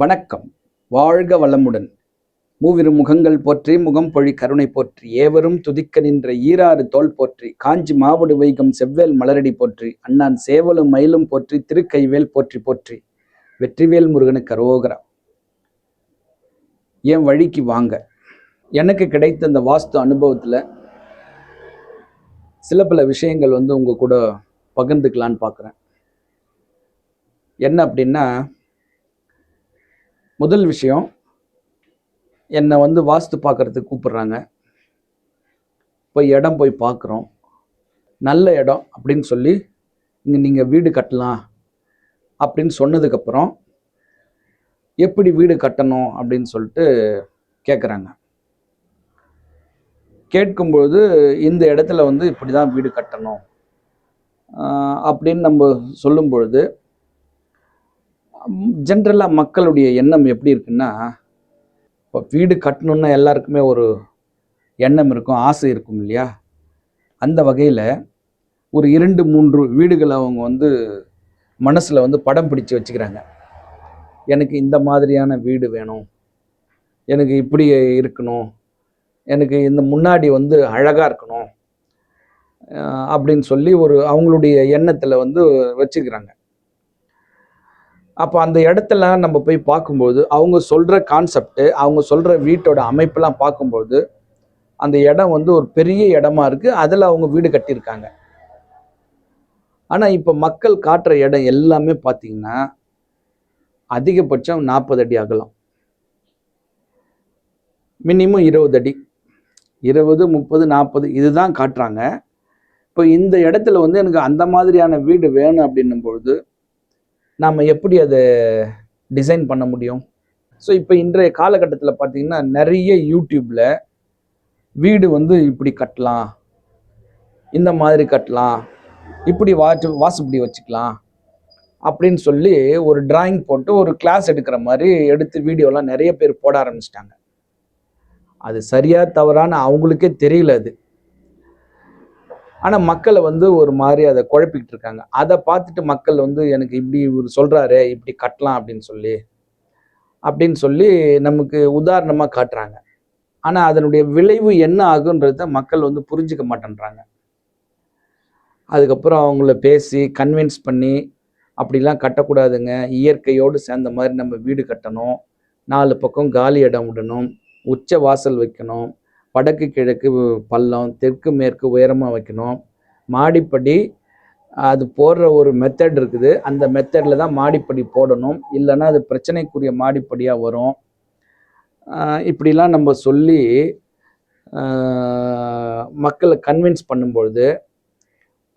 வணக்கம். வாழ்க வளமுடன். மூவிரு முகங்கள் போற்றி முகம் பொழி கருணை போற்றி ஏவரும் துதிக்க நின்ற ஈராறு தோல் போற்றி காஞ்சி மாவடு வைகம் செவ்வேல் மலரடி போற்றி அண்ணான் சேவலும் மயிலும் போற்றி திருக்கைவேல் போற்றி போற்றி வெற்றிவேல் முருகனுக்கு அரோகரா. என் வழிக்கு வாங்க. எனக்கு கிடைத்த அந்த வாஸ்து அனுபவத்தில் சில பல விஷயங்கள் வந்து உங்கள் கூட பகிர்ந்துக்கலான்னு பார்க்குறேன் என்ன அப்படின்னா முதல் விஷயம் என்னை வந்து வாஸ்து பார்க்கறதுக்கு கூப்பிடுறாங்க. போய் இடம் போய் பார்க்குறோம். நல்ல இடம் அப்படின்னு சொல்லி இங்கே நீங்கள் வீடு கட்டலாம் அப்படின்னு சொன்னதுக்கப்புறம் எப்படி வீடு கட்டணும் அப்படின்னு சொல்லிட்டு கேட்குறாங்க கேட்கும்பொழுது இந்த இடத்துல வந்து இப்படி தான் வீடு கட்டணும் அப்படின்னு நம்ம சொல்லும் பொழுது ஜென்ரலாக மக்களுடைய எண்ணம் எப்படி இருக்குன்னா இப்போ வீடு கட்டணுன்னா எல்லாருக்குமே ஒரு எண்ணம் இருக்கும் ஆசை இருக்கும் இல்லையா? அந்த வகையில் ஒரு இரண்டு மூன்று வீடுகளை அவங்க வந்து மனசில் வந்து படம் பிடிச்சு வச்சுக்கிறாங்க. எனக்கு இந்த மாதிரியான வீடு வேணும் எனக்கு இப்படி இருக்கணும் எனக்கு இந்த முன்னாடி வந்து அழகாக இருக்கணும் அப்படின்னு சொல்லி ஒரு அவங்களுடைய எண்ணத்தில் வந்து வச்சுக்கிறாங்க. அப்போ அந்த இடத்துலலாம் நம்ம போய் பார்க்கும்போது அவங்க சொல்கிற கான்செப்ட்டு அவங்க சொல்கிற வீட்டோட அமைப்பெல்லாம் பார்க்கும்போது அந்த இடம் வந்து ஒரு பெரிய இடமா இருக்குது அதில் அவங்க வீடு கட்டியிருக்காங்க. ஆனால் இப்போ மக்கள் காட்டுற இடம் எல்லாமே பார்த்தீங்கன்னா அதிகபட்சம் நாற்பது அடி அகலம். மினிமம் இருபது அடி. இருபது முப்பது நாற்பது இதுதான் காட்டுறாங்க. இப்போ இந்த இடத்துல வந்து எனக்கு அந்த மாதிரியான வீடு வேணும் அப்படின்னும் பொழுது நாம் எப்படி அதை டிசைன் பண்ண முடியும்? ஸோ இப்போ இன்றைய காலகட்டத்தில் பார்த்தீங்கன்னா நிறைய யூடியூப்பில் வீடு வந்து இப்படி கட்டலாம். இந்த மாதிரி கட்டலாம். இப்படி வாச்சு வாசுப்படி வச்சுக்கலாம். அப்படின்னு சொல்லி ஒரு டிராயிங் போட்டு ஒரு கிளாஸ் எடுக்கிற மாதிரி எடுத்து வீடியோலாம் நிறைய பேர் போட ஆரம்பிச்சிட்டாங்க. அது சரியாக தவறான அவங்களுக்கே தெரியல அது. ஆனால் மக்களை வந்து ஒரு மாதிரி அதை குழப்பிக்கிட்டு இருக்காங்க. அதை பார்த்துட்டு மக்கள் வந்து எனக்கு இப்படி இவர் சொல்கிறாரு இப்படி கட்டலாம் அப்படின்னு சொல்லி அப்படின்னு சொல்லி நமக்கு உதாரணமாக காட்டுறாங்க. ஆனால் அதனுடைய விளைவு என்ன ஆகுன்றத மக்கள் வந்து புரிஞ்சுக்க மாட்டேன்றாங்க. அதுக்கப்புறம் அவங்கள பேசி கன்வின்ஸ் பண்ணி அப்படிலாம் கட்டக்கூடாதுங்க. இயற்கையோடு சேர்ந்த மாதிரி நம்ம வீடு கட்டணும். நாலு பக்கம் காலி இடம் விடணும். உச்ச வாசல் வைக்கணும். வடக்கு கிழக்கு பள்ளம் தெற்கு மேற்கு உயரமாக வைக்கணும். மாடிப்படி அது போடுற ஒரு மெத்தட் இருக்குது. அந்த மெத்தடில் தான் மாடிப்படி போடணும். இல்லைன்னா அது பிரச்சனைக்குரிய மாடிப்படியாக வரும். இப்படிலாம் நம்ம சொல்லி மக்களை கன்வின்ஸ் பண்ணும்பொழுது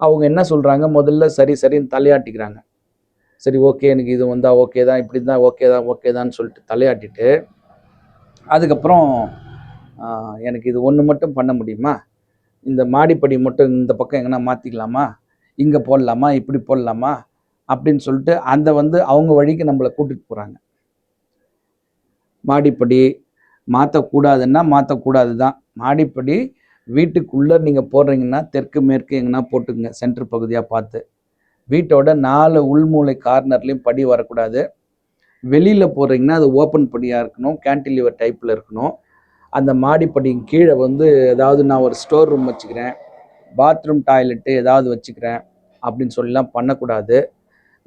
அவங்க என்ன சொல்கிறாங்க முதல்ல சரி சரின்னு தலையாட்டிக்கிறாங்க. சரி ஓகே எனக்கு இது வந்தால் ஓகே தான் இப்படி தான் ஓகே தான் ஓகே தான் சொல்லிட்டு தலையாட்டிட்டு அதுக்கப்புறம் எனக்கு இது ஒன்று மட்டும் பண்ண முடியுமா? இந்த மாடிப்படி மட்டும் இந்த பக்கம் எங்கன்னா மாற்றிக்கலாமா இங்கே போடலாமா? இப்படி போடலாமா? அப்படின்னு சொல்லிட்டு அந்த வந்து அவங்க வழிக்கு நம்மளை கூட்டிகிட்டு போகிறாங்க மாடிப்படி மாற்றக்கூடாதுன்னா மாற்றக்கூடாது தான் மாடிப்படி வீட்டுக்குள்ளே நீங்கள் போடுறீங்கன்னா தெற்கு மேற்கு எங்கன்னா போட்டுக்குங்க சென்டர் பகுதியாக பார்த்து. வீட்டோட நாலு உள்மூலை கார்னர்லேயும் படி வரக்கூடாது. வெளியில் போடுறீங்கன்னா அது ஓப்பன் படியாக இருக்கணும் கேன்டிலிவர் டைப்பில் இருக்கணும். அந்த மாடிப்படியின் கீழே வந்து ஏதாவது நான் ஒரு ஸ்டோர் ரூம் வச்சுக்கிறேன் பாத்ரூம் டாய்லெட்டு ஏதாவது வச்சுக்கிறேன் அப்படின்னு சொல்லலாம் பண்ணக்கூடாது.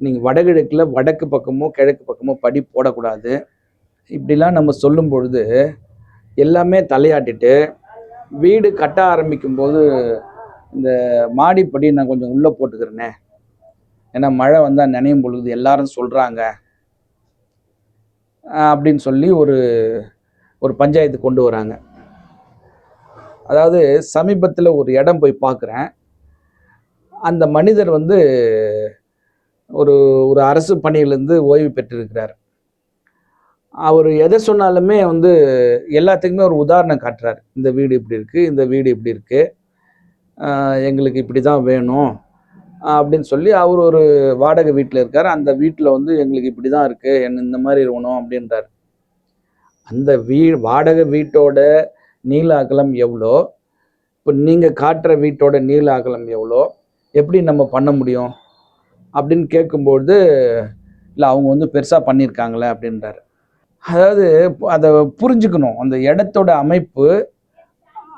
நீங்கள் வடகிழக்கில் வடக்கு பக்கமோ கிழக்கு பக்கமோ படி போடக்கூடாது. இப்படிலாம் நம்ம சொல்லும் பொழுது எல்லாமே தலையாட்டிட்டு வீடு கட்ட ஆரம்பிக்கும் போது இந்த மாடிப்படி நான் கொஞ்சம் உள்ளே போட்டுக்கிறேனே. ஏன்னா மழை வந்தால் நினையும் பொழுது எல்லாரும் சொல்கிறாங்க அப்படின்னு சொல்லி ஒரு ஒரு பஞ்சாயத்து கொண்டு வராங்க. அதாவது சமீபத்தில் ஒரு இடம் போய் பார்க்குறேன் அந்த மனிதர் வந்து ஒரு ஒரு அரசு பணியிலேருந்து ஓய்வு பெற்றிருக்கிறார். அவர் எதை சொன்னாலுமே வந்து எல்லாத்துக்குமே ஒரு உதாரணம் காட்டுறார். இந்த வீடு இப்படி இருக்குது இந்த வீடு இப்படி இருக்குது எங்களுக்கு இப்படி தான் வேணும் அப்படின்னு சொல்லி அவர் ஒரு வாடகை வீட்டில் இருக்கார். அந்த வீட்டில் வந்து எங்களுக்கு இப்படி தான் இருக்குது என்ன இந்த மாதிரி இருக்கணும் அப்படின்றார். அந்த வீ வாடகை வீட்டோட நீள அகலம் எவ்வளோ? இப்போ நீங்கள் காட்டுற வீட்டோட நீள அகலம் எவ்வளோ? எப்படி நம்ம பண்ண முடியும்? அப்படின்னு கேட்கும்பொழுது இல்லை அவங்க வந்து பெருசாக பண்ணியிருக்காங்களே அப்படின்றாரு. அதாவது அதை புரிஞ்சுக்கணும். அந்த இடத்தோட அமைப்பு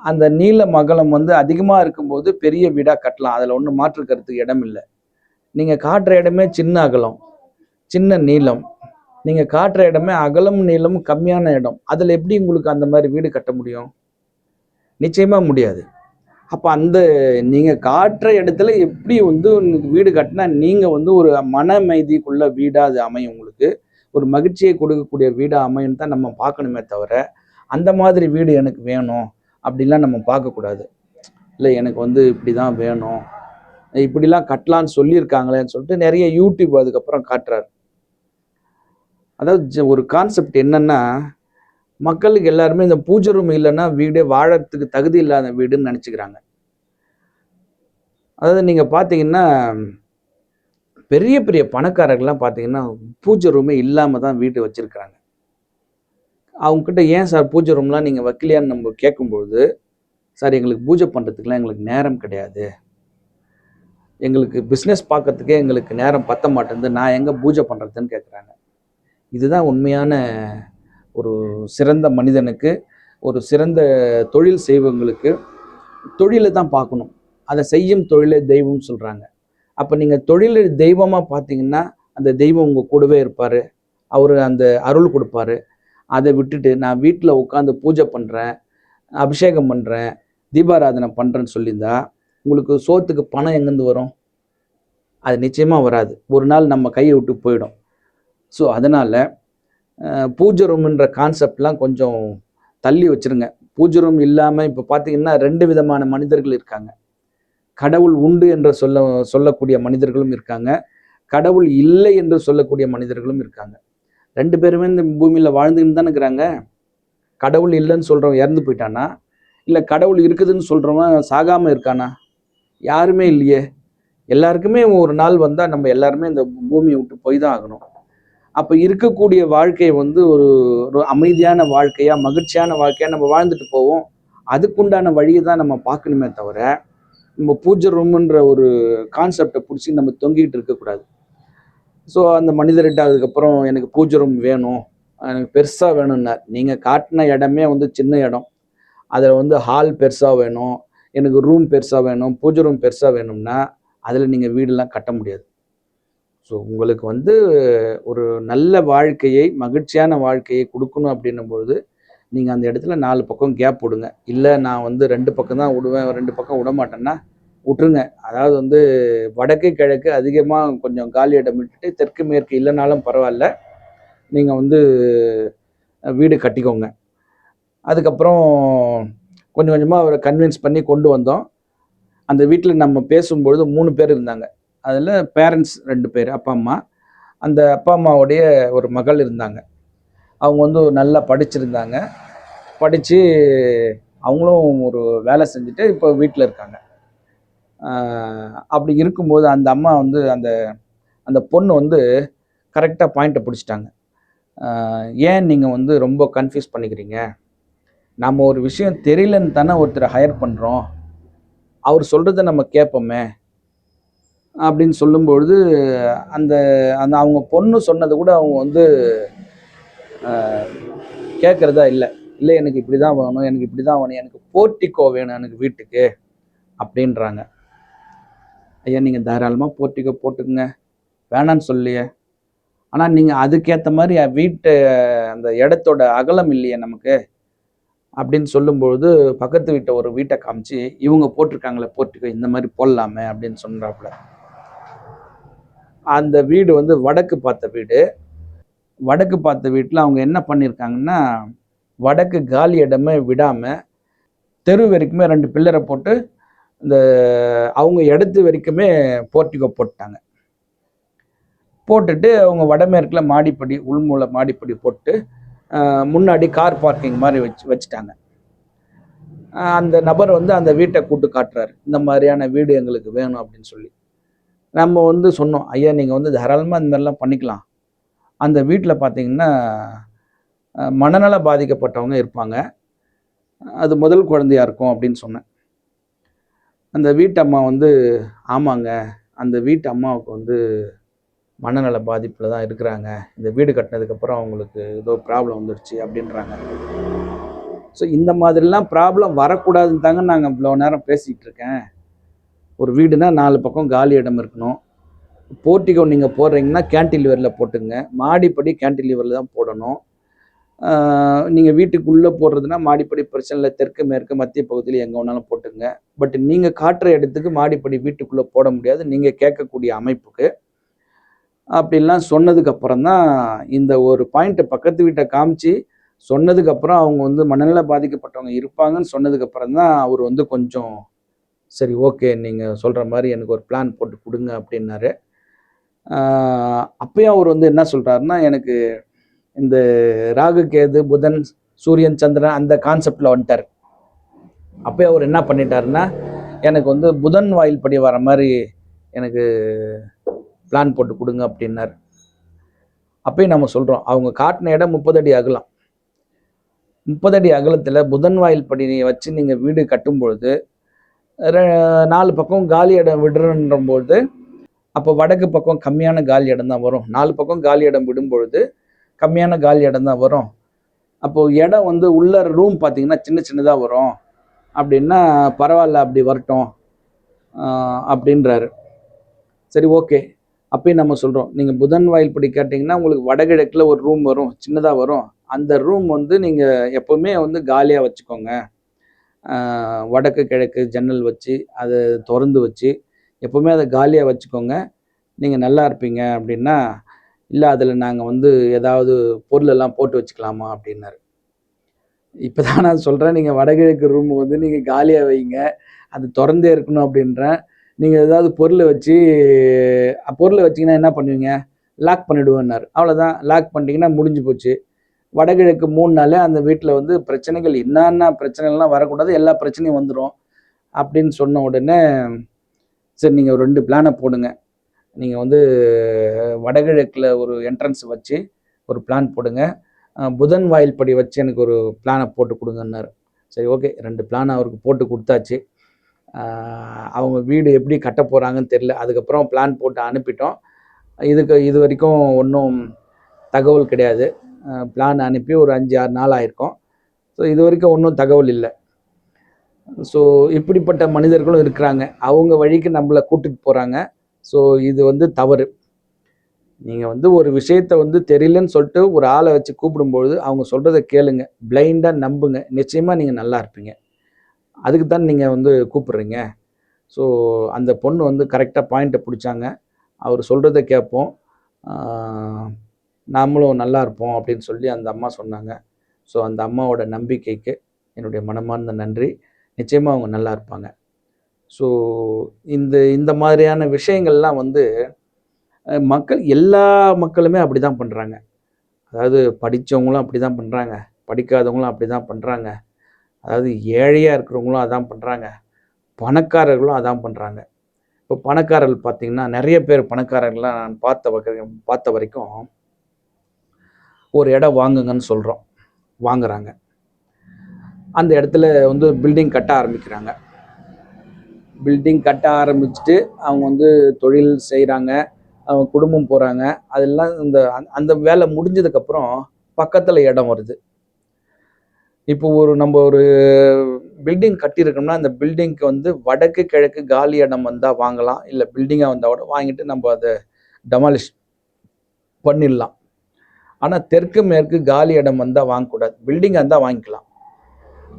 அந்த நீல அகலம் வந்து அதிகமாக இருக்கும்போது பெரிய வீடாக கட்டலாம். அதில் ஒன்றும் மாற்று கருத்துக்கு இடம் இல்லை நீங்கள் காட்டுற இடமே சின்ன அகலம் சின்ன நீளம். நீங்கள் காட்டுற இடமே அகலம் நீளம் கம்மியான இடம். அதில் எப்படி உங்களுக்கு அந்த மாதிரி வீடு கட்ட முடியும்? நிச்சயமாக முடியாது. அப்போ அந்த நீங்கள் காட்டுற இடத்துல எப்படி வந்து வீடு கட்டினா நீங்கள் வந்து ஒரு மனமைதிக்குள்ள வீடாக அது அமையும் உங்களுக்கு. ஒரு மகிழ்ச்சியை கொடுக்கக்கூடிய வீடாக அமையும் தான் நம்ம பார்க்கணுமே தவிர அந்த மாதிரி வீடு எனக்கு வேணும் அப்படிலாம் நம்ம பார்க்கக்கூடாது இல்லை எனக்கு வந்து இப்படி தான் வேணும். இப்படிலாம் கட்டலான்னு சொல்லியிருக்காங்களேன்னு சொல்லிட்டு நிறைய யூடியூப் அதுக்கப்புறம் காட்டுறாரு. அதாவது ஒரு கான்செப்ட் என்னன்னா மக்களுக்கு எல்லாருமே இந்த பூஜை ரூம் இல்லைன்னா வீடே வாழறதுக்கு தகுதி இல்லாத வீடுன்னு நினச்சிக்கிறாங்க. அதாவது நீங்கள் பார்த்தீங்கன்னா பெரிய பெரிய பணக்காரர்கள்லாம் பார்த்தீங்கன்னா பூஜை ரூமே இல்லாமல் தான் வீடு வச்சுருக்குறாங்க. அவங்கக்கிட்ட ஏன் சார் பூஜை ரூம்லாம் நீங்கள் வைக்கலையான்னு நம்ம கேட்கும்பொழுது சார் எங்களுக்கு பூஜை பண்ணுறதுக்குலாம் எங்களுக்கு நேரம் கிடையாது. எங்களுக்கு பிஸ்னஸ் பார்க்கறதுக்கே எங்களுக்கு நேரம் பத்த மாட்டேங்குது. நான் எங்கே பூஜை பண்ணுறதுன்னு கேட்குறாங்க இதுதான் உண்மையான ஒரு சிறந்த மனிதனுக்கு ஒரு சிறந்த தொழில் செய்வங்களுக்கு தொழிலை தான் பார்க்கணும். அதை செய்யும் தொழிலை தெய்வம்னு சொல்கிறாங்க அப்போ நீங்கள் தொழிலை தெய்வமாக பார்த்தீங்கன்னா அந்த தெய்வம் உங்கள் கூடவே இருப்பார். அவர் அந்த அருள் கொடுப்பாரு. அதை விட்டுட்டு நான் வீட்டில் உட்காந்து பூஜை பண்ணுறேன் அபிஷேகம் பண்ணுறேன் தீபாராதனை பண்ணுறேன்னு சொல்லியிருந்தா உங்களுக்கு சோத்துக்கு பணம் எங்கேருந்து வரும்? அது நிச்சயமாக வராது. ஒரு நாள் நம்ம கையை விட்டு போயிடும். ஸோ அதனால் பூஜை ரூம்ன்ற கான்செப்ட்லாம் கொஞ்சம் தள்ளி வச்சிருங்க. பூஜை ரூம் இல்லாமல் இப்போ பார்த்தீங்கன்னா ரெண்டு விதமான மனிதர்கள் இருக்காங்க. கடவுள் உண்டு என்று சொல்ல சொல்லக்கூடிய மனிதர்களும் இருக்காங்க. கடவுள் இல்லை என்று சொல்லக்கூடிய மனிதர்களும் இருக்காங்க. ரெண்டு பேருமே இந்த பூமியில் வாழ்ந்துன்னு தானே இருக்கிறாங்க. கடவுள் இல்லைன்னு சொல்கிறவன் இறந்து போயிட்டானா? இல்லை கடவுள் இருக்குதுன்னு சொல்கிறவன் சாகாமல் இருக்கானா? யாருமே இல்லையே. எல்லாருக்குமே ஒரு நாள் வந்தால் நம்ம எல்லாருமே இந்த பூமியை விட்டு போய் தான் ஆகணும். அப்போ இருக்கக்கூடிய வாழ்க்கை வந்து ஒரு ஒரு அமைதியான வாழ்க்கையாக மகிழ்ச்சியான வாழ்க்கையாக நம்ம வாழ்ந்துட்டு போவோம். அதுக்குண்டான வழியை தான் நம்ம பார்க்கணுமே தவிர நம்ம பூஜை ரூமுன்ற ஒரு கான்செப்டை பிடிச்சி நம்ம தொங்கிக்கிட்டு இருக்கக்கூடாது ஸோ அந்த மனிதர்கிட்ட அதுக்கப்புறம் எனக்கு பூஜை ரூம் வேணும் எனக்கு பெருசாக வேணும்னார். நீங்கள் காட்டின இடமே வந்து சின்ன இடம். அதில் வந்து ஹால் பெருசாக வேணும் எனக்கு ரூம் பெருசாக வேணும் பூஜை ரூம் பெருசாக வேணும்னா அதில் நீங்கள் வீடெல்லாம் கட்ட முடியாது. ஸோ உங்களுக்கு வந்து ஒரு நல்ல வாழ்க்கையை மகிழ்ச்சியான வாழ்க்கையை கொடுக்கணும் அப்படின்னும் பொழுது நீங்கள் அந்த இடத்துல நாலு பக்கம் கேப் விடுங்க. இல்லை நான் வந்து ரெண்டு பக்கம் தான் விடுவேன் ரெண்டு பக்கம் விட மாட்டேன்னா விட்டுருங்க. அதாவது வந்து வடக்கு கிழக்கு அதிகமாக கொஞ்சம் காலி இடம் விட்டுட்டு தெற்கு மேற்கு இல்லைனாலும் பரவாயில்ல. நீங்கள் வந்து வீடு கட்டிக்கோங்க. அதுக்கப்புறம் கொஞ்சம் கொஞ்சமாக அவரை கன்வின்ஸ் பண்ணி கொண்டு வந்தோம். அந்த வீட்டில் நம்ம பேசும்பொழுது மூணு பேர் இருந்தாங்க. அதில் பேரண்ட்ஸ் ரெண்டு பேர் அப்பா அம்மா. அந்த அப்பா அம்மாவுடைய ஒரு மகள் இருந்தாங்க. அவங்க வந்து நல்லா படிச்சிருந்தாங்க. படித்து அவங்களும் ஒரு வேலை செஞ்சுட்டு இப்போ வீட்டில் இருக்காங்க. அப்படி இருக்கும்போது அந்த அம்மா வந்து அந்த அந்த பொண்ணு வந்து கரெக்டாக பாயிண்ட்டை பிடிச்சிட்டாங்க. ஏன் நீங்கள் வந்து ரொம்ப கன்ஃபியூஸ் பண்ணிக்கிறீங்க? நம்ம ஒரு விஷயம் தெரியலன்னு தானே ஒருத்தரை ஹையர் பண்ணுறோம் அவர் சொல்கிறத நம்ம கேட்போமே. அப்படின்னு சொல்லும்பொழுது அந்த அந்த அவங்க பொண்ணு சொன்னது கூட அவங்க வந்து கேட்குறதா இல்லை. இல்லை எனக்கு இப்படி தான் வேணும் எனக்கு இப்படி தான் வேணும் எனக்கு போர்ட்டிக்கோ வேணும் எனக்கு வீட்டுக்கு அப்படின்றாங்க. ஐயா நீங்கள் தாராளமாக போர்ட்டிக்கோ போட்டுக்குங்க. வேணான்னு சொல்லியே. ஆனால் நீங்கள் அதுக்கேற்ற மாதிரி என் வீட்டு அந்த இடத்தோட அகலம் இல்லையே நமக்கு அப்படின்னு சொல்லும்பொழுது பக்கத்து வீட்டை ஒரு வீட்டை காமிச்சு இவங்க போட்டிருக்காங்களே போர்ட்டிக்கோ இந்த மாதிரி போடலாமே அப்படின்னு சொல்கிறாப்புல அந்த வீடு வந்து வடக்கு பார்த்த வீடு. வடக்கு பார்த்த வீட்டில் அவங்க என்ன பண்ணியிருக்காங்கன்னா வடக்கு காலி இடமே விடாமல் தெரு வரைக்குமே ரெண்டு பில்லரை போட்டு இந்த அவங்க இடத்து வரைக்குமே போர்ட்டிகோ போட்டாங்க போட்டுட்டு அவங்க வடமேற்கில் மாடிப்படி உள்மூல மாடிப்படி போட்டு முன்னாடி கார் பார்க்கிங் மாதிரி வச்சு வச்சுட்டாங்க. அந்த நபர் வந்து அந்த வீட்டை கூட்டு காட்டுறாரு. இந்த மாதிரியான வீடு எங்களுக்கு வேணும் அப்படின்னு சொல்லி. நம்ம வந்து சொன்னோம் ஐயா நீங்கள் வந்து தாராளமாக இந்த மாதிரிலாம் பண்ணிக்கலாம். அந்த வீட்டில் பார்த்தீங்கன்னா மனநல பாதிக்கப்பட்டவங்க இருப்பாங்க. அது முதல் குழந்தையாக இருக்கும் அப்படின்னு சொன்னேன். அந்த வீட்டு அம்மா வந்து ஆமாங்க அந்த வீட்டு அம்மாவுக்கு வந்து மனநல பாதிப்பில் தான் இருக்கிறாங்க. இந்த வீடு கட்டினதுக்கப்புறம் அவங்களுக்கு ஏதோ ப்ராப்ளம் வந்துடுச்சு அப்படின்றாங்க. ஸோ இந்த மாதிரிலாம் ப்ராப்ளம் வரக்கூடாதுன்னு தாங்க நாங்கள் இவ்வளோ நேரம் பேசிகிட்டு இருக்கேன். ஒரு வீடுனா நாலு பக்கம் காலி இடம் இருக்கணும். போர்ட்டிகோ நீங்கள் போடுறீங்கன்னா கேன்டிலிவரில் போட்டுங்க மாடிப்படி கேன்டிலிவரில் தான் போடணும். நீங்கள் வீட்டுக்குள்ளே போடுறதுனா மாடிப்படி பிரச்சனை இல்லை தெற்கு மேற்கு மத்திய பகுதியில் எங்கே வேணாலும் போட்டுங்க பட் நீங்கள் காட்டுற இடத்துக்கு மாடிப்படி வீட்டுக்குள்ளே போட முடியாது. நீங்கள் கேட்கக்கூடிய அமைப்புக்கு. அப்படிலாம் சொன்னதுக்கப்புறம் தான் இந்த ஒரு பாயிண்ட்டை பக்கத்து வீட்டை காமிச்சு சொன்னதுக்கப்புறம் அவங்க வந்து மனநல பாதிக்கப்பட்டவங்க இருப்பாங்கன்னு சொன்னதுக்கப்புறம் தான் அவர் வந்து கொஞ்சம் சரி ஓகே நீங்கள் சொல்கிற மாதிரி எனக்கு ஒரு பிளான் போட்டு கொடுங்க அப்படின்னாரு. அப்பயும் அவர் வந்து என்ன சொல்கிறாருன்னா எனக்கு இந்த ராகு கேது புதன் சூரியன் சந்திரன் அந்த கான்செப்டில் வந்துட்டார். அப்போயே அவர் என்ன பண்ணிட்டாருன்னா எனக்கு வந்து புதன் வாயில் படி வர மாதிரி எனக்கு பிளான் போட்டு கொடுங்க அப்படின்னார். அப்பயும் நம்ம சொல்கிறோம் அவங்க காட்டின இடம் முப்பது அடி அகலம். முப்பது அடி அகலத்தில் புதன் வாயில் படி வச்சு நீங்கள் வீடு கட்டும் பொழுது நாலு பக்கம் காலி இடம் விடுறன்ற பொழுது அப்போ வடக்கு பக்கம் கம்மியான காலி இடம் தான் வரும். நாலு பக்கம் காலி இடம் விடும் பொழுது கம்மியான காலி இடம் தான் வரும். அப்போது இடம் வந்து உள்ள ரூம் பார்த்தீங்கன்னா சின்ன சின்னதாக வரும். அப்படின்னா பரவாயில்ல அப்படி வரட்டும். அப்படின்றாரு. சரி ஓகே. அப்பயும் நம்ம சொல்கிறோம் நீங்கள் புதன் வாயில் படி கேட்டிங்கன்னா உங்களுக்கு வடகிழக்கில் ஒரு ரூம் வரும் சின்னதாக வரும். அந்த ரூம் வந்து நீங்கள் எப்போவுமே வந்து காலியாக வச்சுக்கோங்க. வடக்கு கிழக்கு ஜன்னல் வச்சு அதை திறந்து வச்சு எப்போவுமே அதை காலியாக வச்சுக்கோங்க. நீங்கள் நல்லா இருப்பீங்க அப்படின்னா இல்லை அதில் நாங்கள் வந்து ஏதாவது பொருளெல்லாம் போட்டு வச்சுக்கலாமா அப்படின்னாரு. இப்போ தான் நான் சொல்கிறேன் நீங்கள் வடகிழக்கு ரூம் வந்து நீங்கள் காலியாக வைங்க அது திறந்தே இருக்கணும் அப்படின்றேன். நீங்கள் ஏதாவது பொருளை வச்சு பொருளை வச்சிங்கன்னா என்ன பண்ணுவீங்க? லாக் பண்ணிவிடுவேன்னாரு அவ்வளோதான் லாக் பண்ணிட்டீங்கன்னா முடிஞ்சு போச்சு. வடகிழக்கு மூணு நாள் அந்த வீட்டில் வந்து பிரச்சனைகள் என்னென்ன பிரச்சனைகள்லாம் வரக்கூடாது எல்லா பிரச்சனையும் வந்துடும் அப்படின்னு சொன்ன உடனே சரி நீங்கள் ஒரு ரெண்டு பிளானை போடுங்க. நீங்கள் வந்து வடகிழக்கில் ஒரு என்ட்ரன்ஸ் வச்சு ஒரு பிளான் போடுங்க. புதன் வாயில் படி வச்சு எனக்கு ஒரு பிளானை போட்டு கொடுங்கன்னாரு. சரி ஓகே ரெண்டு பிளான் அவருக்கு போட்டு கொடுத்தாச்சு. அவங்க வீடு எப்படி கட்ட போகிறாங்கன்னு தெரில அதுக்கப்புறம் பிளான் போட்டு அனுப்பிட்டோம். இதுக்கு இது வரைக்கும் ஒன்றும் தகவல் கிடையாது. பிளான் அனுப்பி ஒரு அஞ்சு ஆறு நாள் ஆயிருக்கும். ஸோ இது வரைக்கும் ஒன்றும் தகவல் இல்லை. ஸோ இப்படிப்பட்ட மனிதர்களும் இருக்கிறாங்க. அவங்க வழிக்கு நம்மளை கூட்டிகிட்டு போகிறாங்க ஸோ இது வந்து தவறு. நீங்கள் வந்து ஒரு விஷயத்தை வந்து தெரியலன்னு சொல்லிட்டு ஒரு ஆளை வச்சு கூப்பிடும்பொழுது அவங்க சொல்கிறத கேளுங்க. பிளைண்டாக நம்புங்க. நிச்சயமாக நீங்கள் நல்லா இருப்பீங்க. அதுக்கு தான் நீங்கள் வந்து கூப்பிட்றீங்க. ஸோ அந்த பொண்ணு வந்து கரெக்டாக பாயிண்ட்டை பிடிச்சாங்க. அவர் சொல்கிறத கேட்போம். நாமளும் நல்லா இருப்போம் அப்படின்னு சொல்லி அந்த அம்மா சொன்னாங்க. ஸோ அந்த அம்மாவோட நம்பிக்கைக்கு என்னுடைய மனமார்ந்த நன்றி. நிச்சயமாக அவங்க நல்லா இருப்பாங்க. ஸோ இந்த இந்த மாதிரியான விஷயங்கள்லாம் வந்து மக்கள் எல்லா மக்களுமே அப்படி தான் பண்ணுறாங்க அதாவது படித்தவங்களும் அப்படி தான் பண்ணுறாங்க படிக்காதவங்களும் அப்படி தான் பண்ணுறாங்க அதாவது ஏழையாக இருக்கிறவங்களும் அதான் பண்ணுறாங்க பணக்காரர்களும் அதான் பண்ணுறாங்க இப்போ பணக்காரர்கள் பார்த்திங்கன்னா நிறைய பேர் பணக்காரர்கள்லாம் நான் பார்த்த வகை பார்த்த வரைக்கும் ஒரு இடம் வாங்குங்கன்னு சொல்கிறோம் வாங்குறாங்க. அந்த இடத்துல வந்து பில்டிங் கட்ட ஆரம்பிக்கிறாங்க. பில்டிங் கட்ட ஆரம்பிச்சுட்டு அவங்க வந்து தொழில் செய்கிறாங்க அவங்க குடும்பம் போகிறாங்க அதெல்லாம் இந்த அந்த- அந்த வேலை முடிஞ்சதுக்கப்புறம் பக்கத்தில் இடம் வருது. இப்போ ஒரு நம்ம ஒரு பில்டிங் கட்டியிருக்கோம்னா அந்த பில்டிங்க்கு வந்து வடக்கு கிழக்கு காலி இடம் வந்தால் வாங்கலாம். இல்லை பில்டிங்காக வந்தால் கூட வாங்கிட்டு நம்ம அதை டெமாலிஷ் பண்ணிடலாம். ஆனால் தெற்கு மேற்கு காலி இடம் வந்தால் வாங்கக்கூடாது. பில்டிங்காக இருந்தால் வாங்கிக்கலாம்.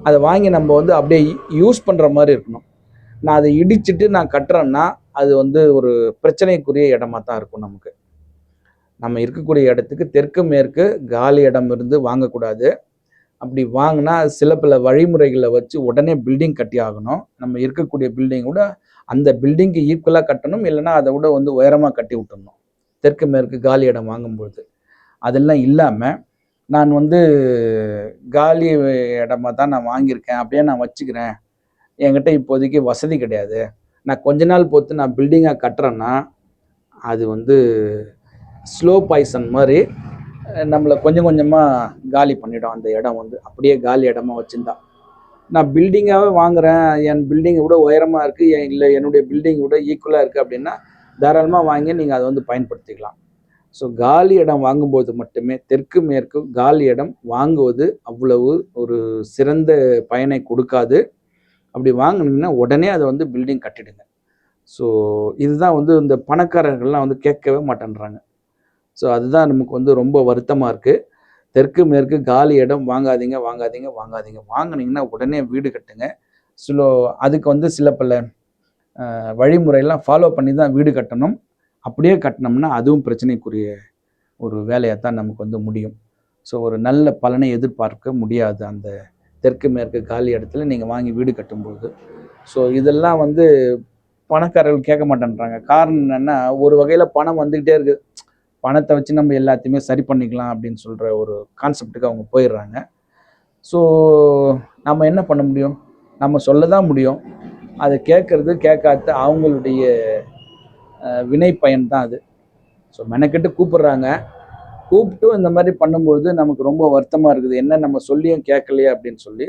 அதை வாங்கி நம்ம வந்து அப்படியே யூஸ் பண்ணுற மாதிரி இருக்கணும். நான் அதை இடிச்சிட்டு நான் கட்டுறேன்னா அது வந்து ஒரு பிரச்சனைக்குரிய இடமா தான் இருக்கும் நமக்கு. நம்ம இருக்கக்கூடிய இடத்துக்கு தெற்கு மேற்கு காலி இடம் இருந்து வாங்கக்கூடாது. அப்படி வாங்கினா சில பல வழிமுறைகளை வச்சு உடனே பில்டிங் கட்டி ஆகணும். நம்ம இருக்கக்கூடிய பில்டிங் கூட அந்த பில்டிங்க்கு ஈக்குவலாக கட்டணும். இல்லைன்னா அதை விட வந்து உயரமாக கட்டி விட்டுணும் தெற்கு மேற்கு காலி இடம் வாங்கும்பொழுது. அதெல்லாம் இல்லாமல் நான் வந்து காலி இடமா தான் நான் வாங்கியிருக்கேன். அப்படியே நான் வச்சுக்கிறேன். என்கிட்ட இப்போதைக்கு வசதி கிடையாது. நான் கொஞ்ச நாள் பொறுத்து நான் பில்டிங்காக கட்டுறேன்னா அது வந்து ஸ்லோ பாய்சன் மாதிரி நம்மளை கொஞ்சம் கொஞ்சமாக காலி பண்ணிடும். அந்த இடம் வந்து அப்படியே காலி இடமா வச்சுருந்தா. நான் பில்டிங்காகவே வாங்குறேன். என் பில்டிங்கை விட உயரமாக இருக்குது இல்லை என்னுடைய பில்டிங்கை விட ஈக்குவலாக இருக்குது அப்படின்னா தாராளமாக வாங்கி நீங்கள் அதை வந்து பயன்படுத்திக்கலாம். ஸோ காலி இடம் வாங்கும்போது மட்டுமே தெற்கு மேற்கு காலி இடம் வாங்குவது அவ்வளவு ஒரு சிறந்த பயனை கொடுக்காது. அப்படி வாங்குனீங்கன்னா உடனே அதை வந்து பில்டிங் கட்டிடுங்க. ஸோ இதுதான் வந்து இந்த பணக்காரர்கள்லாம் வந்து கேட்கவே மாட்டேன்றாங்க. ஸோ அதுதான் நமக்கு வந்து ரொம்ப வருத்தமாக இருக்குது தெற்கு மேற்கு காலி இடம் வாங்காதீங்க வாங்காதீங்க வாங்காதீங்க. வாங்குனீங்கன்னா உடனே வீடு கட்டுங்க. சில அதுக்கு வந்து சில பல வழிமுறையெல்லாம் ஃபாலோ பண்ணி தான் வீடு கட்டணும். அப்படியே கட்டினோம்னா அதுவும் பிரச்சனைக்குரிய ஒரு வேலையாக தான் நமக்கு வந்து முடியும். ஸோ ஒரு நல்ல பலனை எதிர்பார்க்க முடியாது. அந்த தெற்கு மேற்கு காலி இடத்துல நீங்கள் வாங்கி வீடு கட்டும்போது. ஸோ இதெல்லாம் வந்து பணக்காரர்கள் கேட்க மாட்டேன்றாங்க. காரணம் என்னென்னா ஒரு வகையில் பணம் வந்துக்கிட்டே இருக்குது பணத்தை வச்சு நம்ம எல்லாத்தையுமே சரி பண்ணிக்கலாம் அப்படின்னு சொல்கிற ஒரு கான்செப்டுக்கு அவங்க போயிடுறாங்க. ஸோ நம்ம என்ன பண்ண முடியும்? நம்ம சொல்ல தான் முடியும். அதை கேட்குறது கேட்காத அவங்களுடைய வினை பயன் தான் அது. ஸோ மெனக்கெட்டு கூப்பிடுறாங்க. கூப்பிட்டும் இந்த மாதிரி பண்ணும்போது நமக்கு ரொம்ப வருத்தமாக இருக்குது. என்ன நம்ம சொல்லியும் கேட்கலையே அப்படின்னு சொல்லி.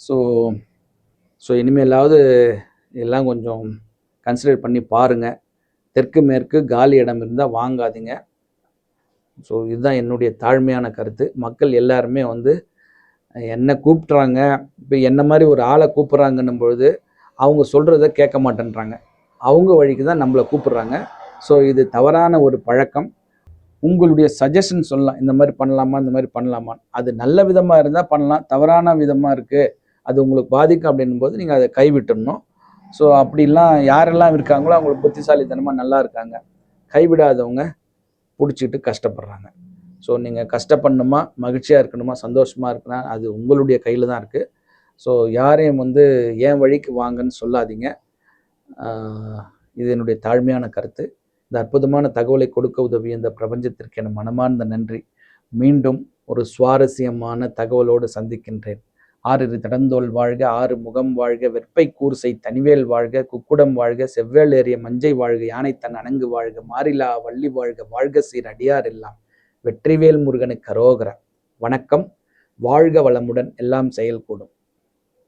ஸோ ஸோ இனிமேலாவது எல்லாம் கொஞ்சம் கன்சிடர் பண்ணி பாருங்கள் தெற்கு மேற்கு காலி இடம் இருந்தால் வாங்காதீங்க. ஸோ இதுதான் என்னுடைய தாழ்மையான கருத்து. மக்கள் எல்லாருமே வந்து என்ன கூப்பிட்றாங்க இப்போ என்ன மாதிரி ஒரு ஆளை கூப்பிட்றாங்கன்னும் பொழுது அவங்க சொல்கிறத கேட்க மாட்டேன்றாங்க. அவங்க வழிக்கு தான் நம்மளை கூப்பிட்றாங்க. ஸோ இது தவறான ஒரு பழக்கம். உங்களுடைய சஜஷன் சொல்லலாம். இந்த மாதிரி பண்ணலாமா? இந்த மாதிரி பண்ணலாமா அது நல்ல விதமாக இருந்தால் பண்ணலாம். தவறான விதமாக இருக்குது அது உங்களுக்கு பாதிக்கும் அப்படின்னும் போது நீங்கள் அதை கைவிட்டுடணும் ஸோ அப்படிலாம் யாரெல்லாம் இருக்காங்களோ அவங்களுக்கு புத்திசாலித்தனமாக நல்லா இருக்காங்க. கைவிடாதவங்க பிடிச்சிட்டு கஷ்டப்படுறாங்க. ஸோ நீங்கள் கஷ்டப்படணுமா? மகிழ்ச்சியாக இருக்கணுமா? சந்தோஷமாக இருக்கணும்? அது உங்களுடைய கையில் தான் இருக்குது ஸோ யாரையும் வந்து ஏன் வழிக்கு வாங்கன்னு சொல்லாதீங்க. இது என்னுடைய தாழ்மையான கருத்து. இந்த அற்புதமான தகவலை கொடுக்க உதவிய இந்த பிரபஞ்சத்திற்கு என மனமார்ந்த நன்றி. மீண்டும் ஒரு சுவாரஸ்யமான தகவலோடு சந்திக்கின்றேன். ஆறிரு தடந்தோல் வாழ்க ஆறு முகம் வாழ்க வெப்பை கூர்சை தனிவேல் வாழ்க குக்குடம் வாழ்க செவ்வேல் ஏறிய மஞ்சை வாழ்க யானை தன் அணங்கு வாழ்க மாறிலா வள்ளி வாழ்க வாழ்க சீர் அடியார் எல்லாம். வெற்றிவேல் முருகனுக்கு கரோகர வணக்கம். வாழ்க வளமுடன் எல்லாம் செயல்கூடும்.